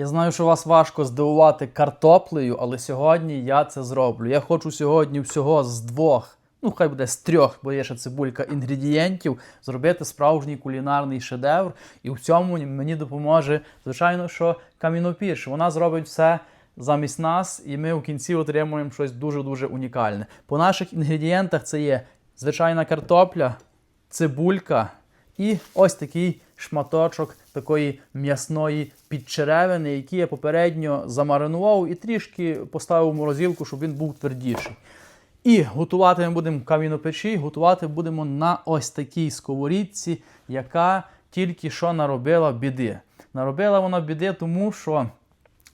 Я знаю, що вас важко здивувати картоплею, але сьогодні я це зроблю. Я хочу сьогодні всього з двох, ну хай буде з трьох, бо є ще цибулька інгредієнтів, зробити справжній кулінарний шедевр. І в цьому мені допоможе, звичайно, що камінопірш. Вона зробить все замість нас, і ми в кінці отримуємо щось дуже-дуже унікальне. По наших інгредієнтах це є звичайна картопля, цибулька і ось такий шматочок такої м'ясної підчеревини, який я попередньо замаринував і трішки поставив в морозилку, щоб він був твердіший. І готувати ми будемо камінопечі, готувати будемо на ось такій сковорідці, яка тільки що наробила біди. Наробила вона біди, тому що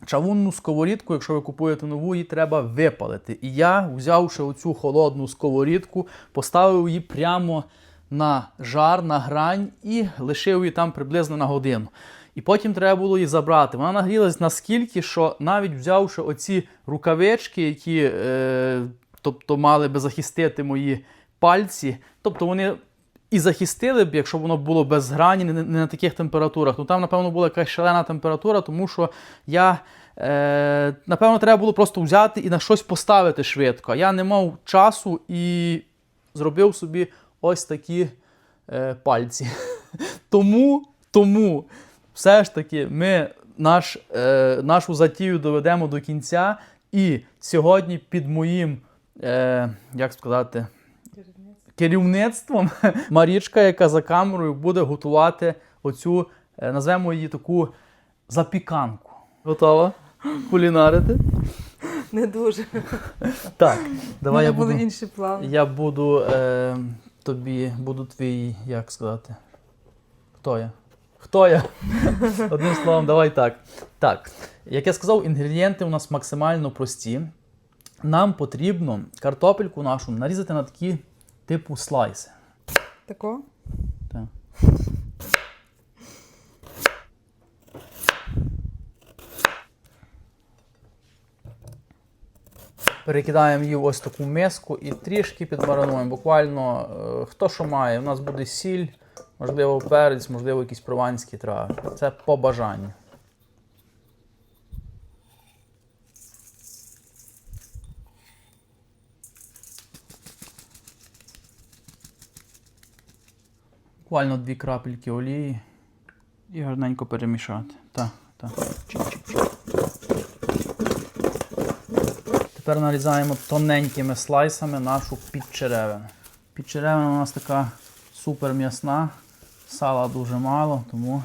чавунну сковорідку, якщо ви купуєте нову, її треба випалити. І я, взявши оцю холодну сковорідку, поставив її прямо на жар, на грань і лишив її там приблизно на годину. І потім треба було її забрати. Вона нагрілась наскільки, що навіть взявши оці рукавички, які е, тобто, мали би захистити мої пальці, тобто вони і захистили б, якщо воно було без грані, не, не на таких температурах. Ну там, напевно, була якась шалена температура, тому що я. Е, напевно, треба було просто взяти і на щось поставити швидко. Я не мав часу і зробив собі ось такі е, пальці. тому, тому все ж таки ми наш, е, нашу затію доведемо до кінця. І сьогодні під моїм, е, як сказати, керівництвом Марічка, яка за камерою буде готувати оцю, е, назвемо її таку запіканку. Готова? Кулінарити? Не дуже. Так, давай мене я були інші плани. я буду е, тобі, буду твій, як сказати, хто я? Хто я? Одним словом, давай так. Так, як я сказав, інгредієнти у нас максимально прості. Нам потрібно картопельку нашу нарізати на такі типу слайси. Тако? Так. Перекидаємо її в ось таку миску і трішки підмаринуємо. Буквально е, хто що має. У нас буде сіль, можливо, перець, можливо, якісь прованські трави. Це по бажанню. Буквально дві крапельки олії і гарненько перемішати. Так, так. Тепер нарізаємо тоненькими слайсами нашу підчеревину. Підчеревина у нас така супер м'ясна, сала дуже мало, тому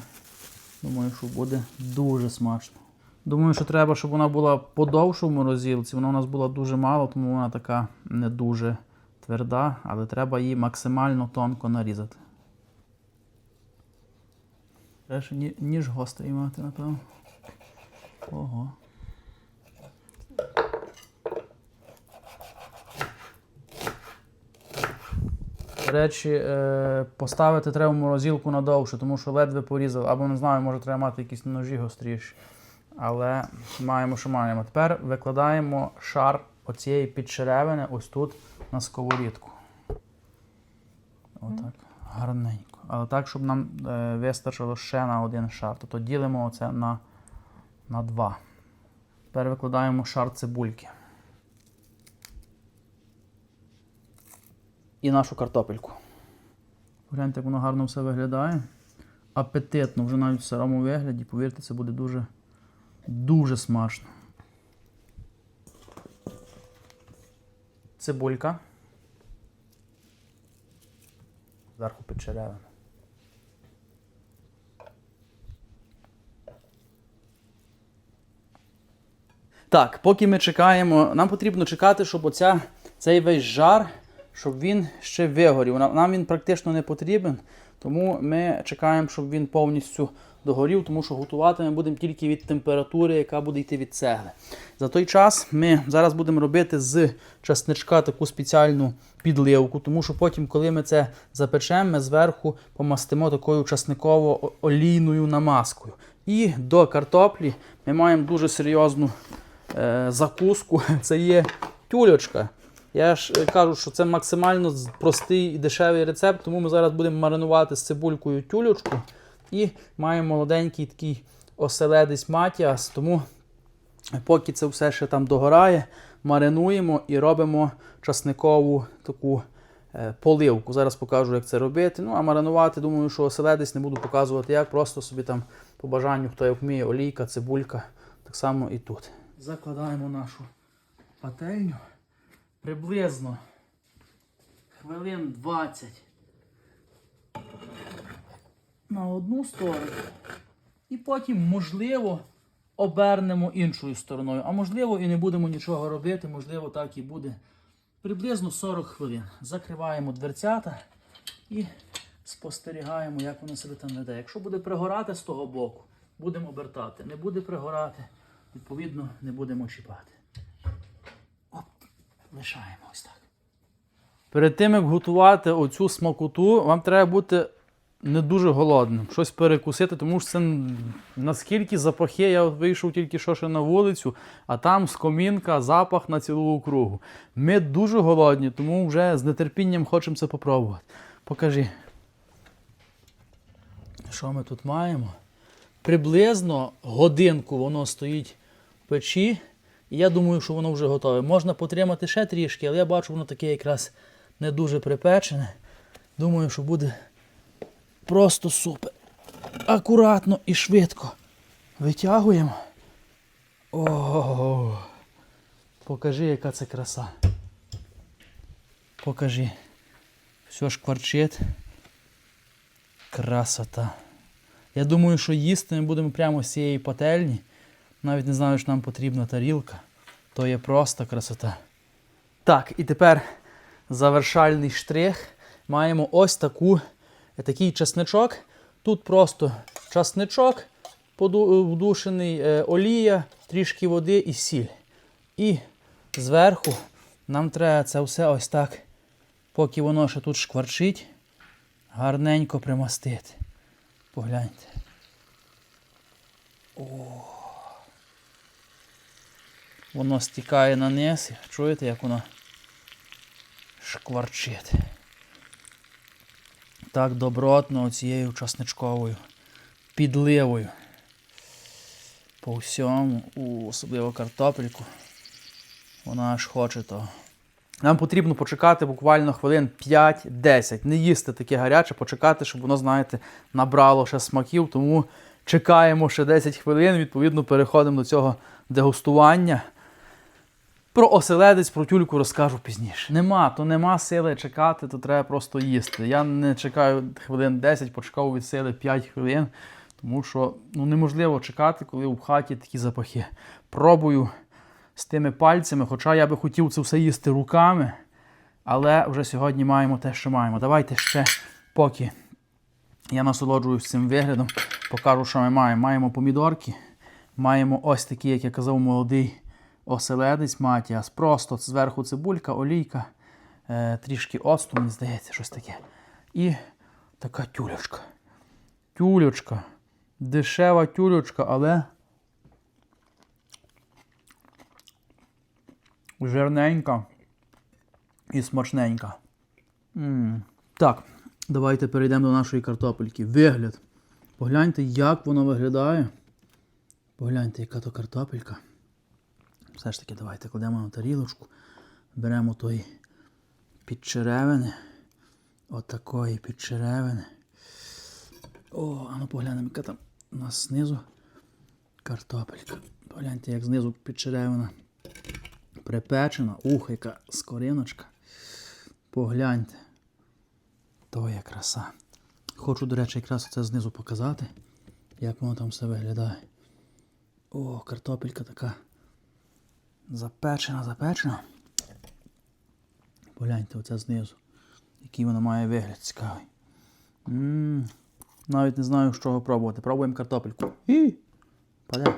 думаю, що буде дуже смачно. Думаю, що треба, щоб вона була подовше в морозилці. Вона у нас була дуже мало, тому вона така не дуже тверда, але треба її максимально тонко нарізати. Треба ніж гострий мати, напевно. Ого. Речі, е, поставити треба в морозилку надовше, тому що ледве порізав, або не знаю, може треба мати якісь ножі гостріші. Але маємо, що маємо. Тепер викладаємо шар оцієї підчеревини ось тут на сковорідку. Отак. Гарненько. Але так, щоб нам е, вистачило ще на один шар. Тобто ділимо оце на, на два. Тепер викладаємо шар цибульки. І нашу картопельку. Гляньте, як воно гарно все виглядає. Апетитно, вже навіть в сирому вигляді, повірте, це буде дуже, дуже смачно. Цибулька. Зверху підчеревина. Так, поки ми чекаємо, нам потрібно чекати, щоб оця, цей весь жар, щоб він ще вигорів. Нам, він практично не потрібен, тому ми чекаємо, щоб він повністю догорів, тому що готувати ми будемо тільки від температури, яка буде йти від цегли. За той час ми зараз будемо робити з часничка таку спеціальну підливку, тому що потім, коли ми це запечемо, ми зверху помастимо такою часниково-олійною намазкою. І до картоплі ми маємо дуже серйозну е, закуску. Це є тюлечка. Я ж е, кажу, що це максимально простий і дешевий рецепт, тому ми зараз будемо маринувати з цибулькою тюлечку і маємо молоденький такий оселедець Матіас, тому поки це все ще там догорає, маринуємо і робимо часникову таку е, поливку. Зараз покажу, як це робити. Ну, а маринувати, думаю, що оселедець не буду показувати як, просто собі там по бажанню, хто як вміє, олійка, цибулька, так само і тут. Закладаємо нашу пательню приблизно хвилин 20 на одну сторону. І потім, можливо, обернемо іншою стороною. А можливо, і не будемо нічого робити, можливо, так і буде. Приблизно 40 хвилин. Закриваємо дверцята і спостерігаємо, як воно себе там веде. Якщо буде пригорати з того боку, будемо обертати. Не буде пригорати, відповідно, не будемо чіпати. Оп, лишаємо ось так. Перед тим, як готувати оцю смакоту, вам треба бути не дуже голодним, щось перекусити, тому що це наскільки запахи, я вийшов тільки що ще на вулицю, а там з комінка запах на цілу округу. Ми дуже голодні, тому вже з нетерпінням хочемо це попробувати. Покажи. Що ми тут маємо? Приблизно годинку воно стоїть в печі. Я думаю, що воно вже готове. Можна потримати ще трішки, але я бачу, воно таке якраз не дуже припечене. Думаю, що буде просто супер. Акуратно і швидко. Витягуємо. О, покажи, яка це краса. Покажи. Все шкварчить. Красота. Я думаю, що їсти ми будемо прямо з цієї пательні. Навіть не знаю, що нам потрібна тарілка. То є просто красота. Так, і тепер завершальний штрих. Маємо ось таку, такий часничок. Тут просто часничок, вдушений, е, олія, трішки води і сіль. І зверху нам треба це все ось так, поки воно ще тут шкварчить, гарненько примастити. Погляньте. Воно стікає на низ. Чуєте, як воно шкварчить. Так добротно оцією часничковою підливою. По всьому, у, особливо картопельку. Вона аж хоче того. Нам потрібно почекати буквально хвилин 5-10. Не їсти таке гаряче, почекати, щоб воно, знаєте, набрало ще смаків. Тому чекаємо ще 10 хвилин, відповідно, переходимо до цього дегустування. Про оселедець, про тюльку розкажу пізніше. Нема, то нема сили чекати, то треба просто їсти. Я не чекаю хвилин 10, почекав від сили 5 хвилин, тому що ну, неможливо чекати, коли в хаті такі запахи. Пробую з тими пальцями, хоча я би хотів це все їсти руками, але вже сьогодні маємо те, що маємо. Давайте ще, поки я насолоджуюсь цим виглядом, покажу, що ми маємо. Маємо помідорки, маємо ось такі, як я казав, молодий оселедець Матіас. Просто зверху цибулька, олійка, е, трішки оцту, мені здається, щось таке. І така тюлечка. Тюлечка. Дешева тюлечка, але жирненька і смачненька. м Так, давайте перейдемо до нашої картопельки. Вигляд. Погляньте, як воно виглядає. Погляньте, яка то картопелька. Все ж таки, давайте кладемо на тарілочку, беремо той підчеревини. Отакої підчеревини. О, а ну поглянемо, яка там у нас знизу картопелька. Погляньте, як знизу підчеревина припечена. Ух, яка скориночка. Погляньте. То є краса. Хочу, до речі, якраз це знизу показати, як воно там все виглядає. О, картопелька така. Запечена, запечена. Погляньте оце знизу. Який воно має вигляд цікавий. м Навіть не знаю, з чого пробувати. Пробуємо картопельку. І паде.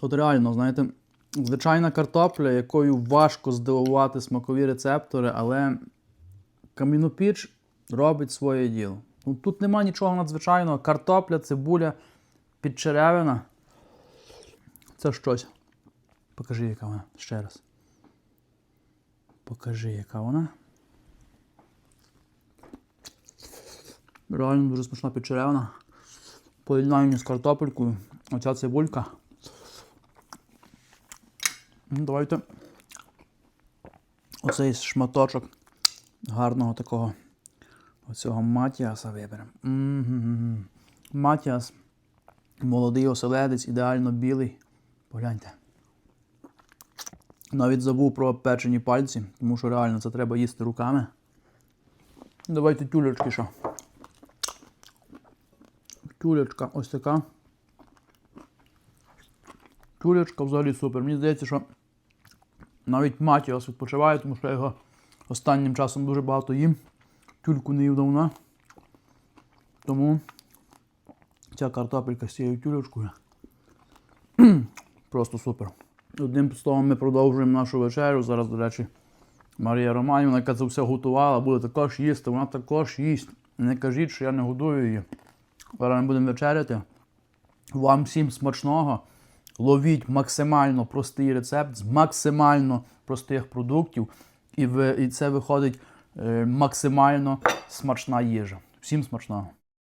От реально, знаєте, звичайна картопля, якою важко здивувати смакові рецептори, але камінопіч робить своє діло. Ну, тут нема нічого надзвичайного. Картопля, цибуля, підчеревина. Це щось. Покажи, яка вона. Ще раз. Покажи, яка вона. Реально дуже смачна печеревина. Поєднання з картопелькою. Оця цибулька. Ну, Давайте оцей шматочок гарного такого оцього матіаса виберемо. Матіас, молодий оселедець, ідеально білий. Погляньте. Навіть забув про печені пальці, тому що реально це треба їсти руками. Давайте тюлечки що. Тюлечка ось така. Тюлечка взагалі супер. Мені здається, що навіть Матіос відпочиває, тому що я його останнім часом дуже багато їм. Тюльку не їв давно. Тому ця картопелька з цією тюлечкою. Просто супер. Одним словом, ми продовжуємо нашу вечерю. Зараз, до речі, Марія Романівна, яка це все готувала, буде також їсти. Вона також їсть. Не кажіть, що я не годую її. Зараз ми будемо вечеряти. Вам всім смачного. Ловіть максимально простий рецепт з максимально простих продуктів, і, ви, і це виходить е, максимально смачна їжа. Всім смачного!